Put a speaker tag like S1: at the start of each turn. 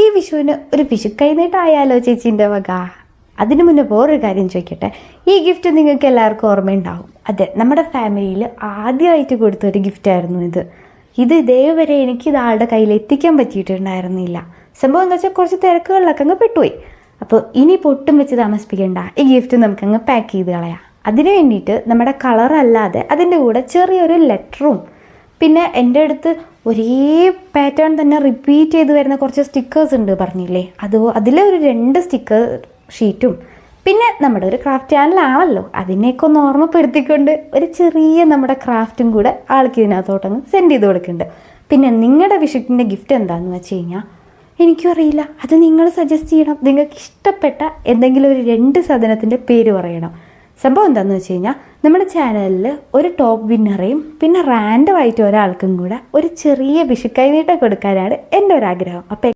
S1: ഈ വിഷുവിന് ഒരു വിഷുക്കൈനീട്ടായാലോ ചേച്ചീന്റെ വക? അതിനു മുന്നേ വേറൊരു കാര്യം ചോദിക്കട്ടെ. ഈ ഗിഫ്റ്റ് നിങ്ങൾക്ക് എല്ലാവർക്കും ഓർമ്മയുണ്ടാവും. അതെ നമ്മുടെ ഫാമിലിയിൽ ആദ്യമായിട്ട് കൊടുത്ത ഒരു ഗിഫ്റ്റായിരുന്നു ഇത്. ഇത് ഇതേവരെ എനിക്ക് ഇതാളുടെ കയ്യിൽ എത്തിക്കാൻ പറ്റിയിട്ടുണ്ടായിരുന്നില്ല. സംഭവം എന്താ വെച്ചാൽ കുറച്ച് തിരക്കുകളിലൊക്കെ അങ്ങ് പെട്ടുപോയി. അപ്പോൾ ഇനി പൊട്ടും വെച്ച് താമസിപ്പിക്കേണ്ട. ഈ ഗിഫ്റ്റ് നമുക്കങ്ങ് പാക്ക് ചെയ്ത് കളയാം. അതിന് വേണ്ടിയിട്ട് നമ്മുടെ കളറല്ലാതെ അതിന്റെ കൂടെ ചെറിയൊരു ലെറ്ററും പിന്നെ എന്റെ അടുത്ത് ഒരേ പാറ്റേൺ തന്നെ റിപ്പീറ്റ് ചെയ്ത് വരുന്ന കുറച്ച് സ്റ്റിക്കേഴ്സ് ഉണ്ട് പറഞ്ഞില്ലേ? അത് അതിലെ ഒരു രണ്ട് സ്റ്റിക്കർ ഷീറ്റും പിന്നെ നമ്മുടെ ഒരു ക്രാഫ്റ്റ് ചാനലാണല്ലോ അതിനെയൊക്കെ ഒന്ന് ഓർമ്മപ്പെടുത്തിക്കൊണ്ട് ഒരു ചെറിയ നമ്മുടെ ക്രാഫ്റ്റും കൂടെ ആൾക്ക് ഇതിനകത്തോട്ടങ്ങ് സെൻഡ് ചെയ്ത് കൊടുക്കുന്നുണ്ട്. പിന്നെ നിങ്ങളുടെ വിഷുവിന്റെ ഗിഫ്റ്റ് എന്താണെന്ന് വെച്ച് കഴിഞ്ഞാൽ എനിക്കും അറിയില്ല. അത് നിങ്ങൾ സജസ്റ്റ് ചെയ്യണം. നിങ്ങൾക്ക് ഇഷ്ടപ്പെട്ട എന്തെങ്കിലും ഒരു രണ്ട് സാധനത്തിന്റെ പേര് പറയണം. സംഭവം എന്താണെന്ന് വെച്ച് കഴിഞ്ഞാൽ നമ്മുടെ ചാനലിൽ ഒരു ടോപ്പ് വിന്നറേയും പിന്നെ റാൻഡമായിട്ട് ഒരാൾക്കും കൂടെ ഒരു ചെറിയ വിഷുക്കൈനീട്ടം കൊടുക്കാനാണ് എന്റെ ഒരാഗ്രഹം. അപ്പോൾ